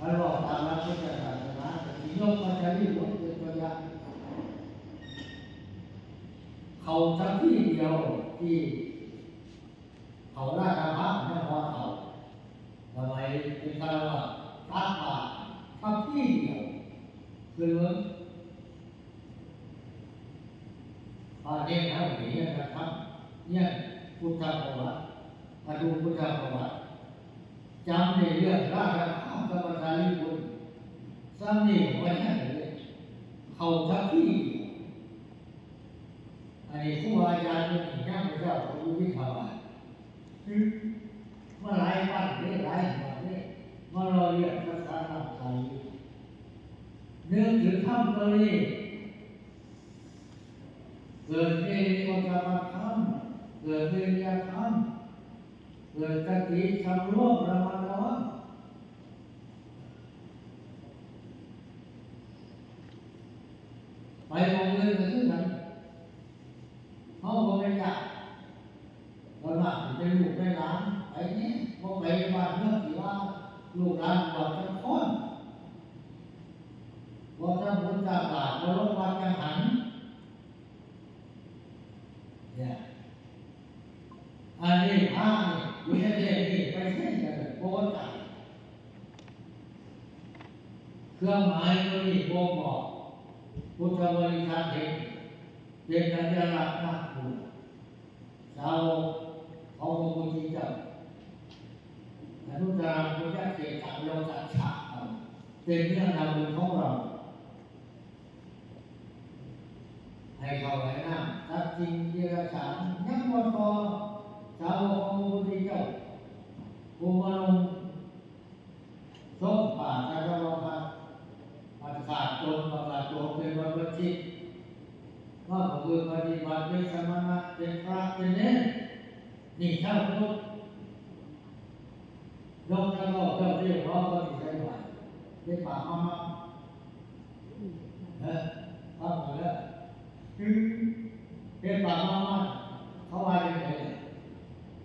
มันบอกตามหลักพุทธศาสนาแต่ที่ยกมาจะรีบยกเป็นตัวอย่างเขาทั้งที่เดียวที่ เขาราชพัฒน์นครเขาทำไมเป็นคารวะตักบาตรทั้งที่เดียวคือเรื่องอาเด่นเอาหนีนะครับเนี่ยพุทธประวัติมาดูพุทธประวัติ จำในเรื่องราชพัฒน์กับประชาลิบุตรซ้ำนี่ไว้ให้เลยเขาทั้งที่อันนี้ครูอาจารย์เป็นหนึ่งย่างเจ้าพระพุทธวิภาวาเมื่อไรวันนี้ไรวันนี้เมื่อเราเรียนภาษาไทยนึกถึงคำตัวนี้เกิดเองก็จะมาทำเกิดเองจะทำ เกิดกติทำร่วมระมัดระวังไปมองเงินกันที่ไหนเขาบอกไม่อยากเราหลักเป็นลูกเป็นหลานไปเนี่ยพอไปบ้านเมื่อที่ว่าลูกหลานบอกจะคนบอกจะบุญจากบาทบอกลงวัดจังหันเนี่ยอันนี้พระเนี่ย อยู่ในเรื่องนี้ไปเส้นกันเลยโคตรใจเครื่องหมายตัวนี้บ่งบอกพุทธบริษัทเองเป็นสัญลักษณ์มากคุณสาวกของพระพุทธเจ้าอนุตตรพุทธเกตังโลกัสสะเป็นเรื่องราวของเราให้เขาไว้นะตัดจริงเดรัจฉานยังบ่พอ สาวกของพระพุทธเจ้าภูมิลงสมป่าการระวังปัจขาดตนประกาศตัวเป็นวันประชิตว่าผมคือปฏิบัติเป็นสมณะเป็นพระเป็นเน้นนี่เท่าพุทธยกแล้วก็เจ้าเรียกร้องก็ติดใจไหวได้ปากมามาเออฟังหมดแล้วคือเป็นปากมามาเขาว่ายังไง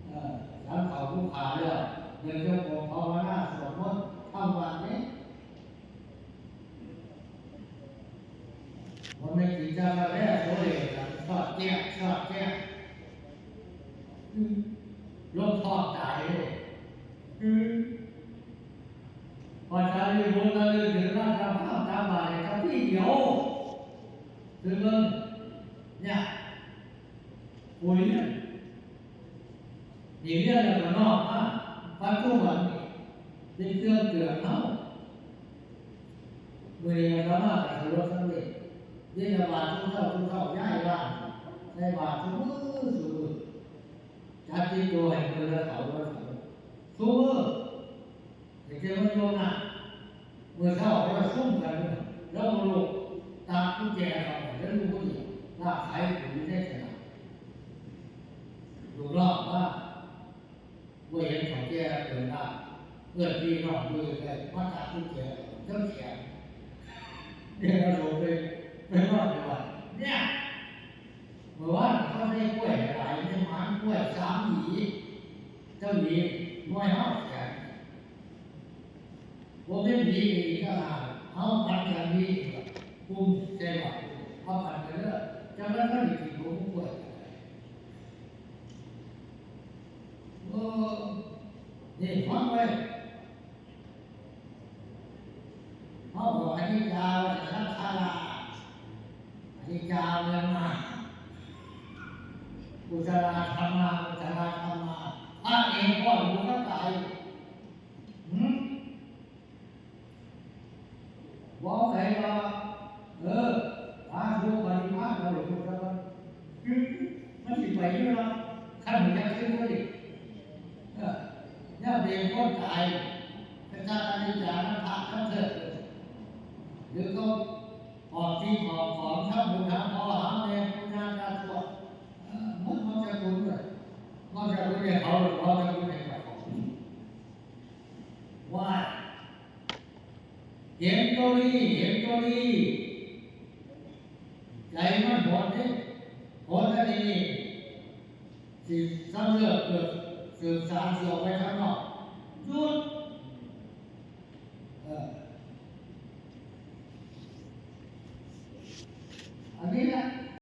เออหลังเขาผู้ขาแล้วเดินเจ้าของภาวนาสวดมนต์ทำวันนี้ วันนี้กินจานละแรกโอ้ยทอดแก้วทอดแก้วลงทอดตายเลยพอชาลีบุญเราเลยถึงราชภาพตามบาทกับที่เดียวถึงเรื่องเนี่ยคุยเนี่ยนี่เรื่องอะไรนอกอะปัจจุบันนี่เป็นเครื่องเตือนเราเมื่อเราสามารถจะรู้สำเร็จเยี่ยบาททุกเท่าทุกเท่าย้ายบ้านในบาททุกมือสุดจัดที่ตัวให้เมื่อเขาเมื่อเขาทุกมือเด็กเจ้ามันโยนน่ะเมื่อเข้าเราซุ่มกันแล้วลูกตามกุญแจเขาแล้วลูกผู้หญิงลากขายปุ๋ยได้ขนาดดูรอบว่าเมื่อเห็นของแกเกิดได้เกิดที่น้อกด้วยเลยว่าตามกุญแจเจ้าแขนเนี่ยเราลงไปไม่ว่าไม่ว่าเนี่ยเมื่อวาเขาได้กล้วยหลายได้หมานกล้วยสามหวีเจ้าหวีน้อยห้าแสนผมไม่หวีอีกก็เขาพันกันหวีกุมใจหวังเขาพันกันเลยจังแล้วก็มีกี่ผมกล้วยโอ้นี่ฟังไว้เขาบอกอันนี้ยาวสักคารา ที่ยาวเรื่องมา จาราธรรมาอุจาราธรรมาพระเองก็รู้ก็ตายหืมบอกใครว่าเออพระรู้ปฏิภาณเราหรือจะมันมันสิไปอยู่แล้วขั้นมันยังขึ้นก็ดิเออเนี่ยเด็กก็ตายเป็นการอธิษฐานพระท่านเถิดหรือก็ออกที่ขอบของข้าบุญทางพอหาแม่คุณงานการตัวมันมันจะคุณเลยมันจะคุณเนี่ยเขาหรือว่าจะคุณเนี่ยเขาว่า เห็นตัวนี้เห็นตัวนี้ใจมันหดเนี่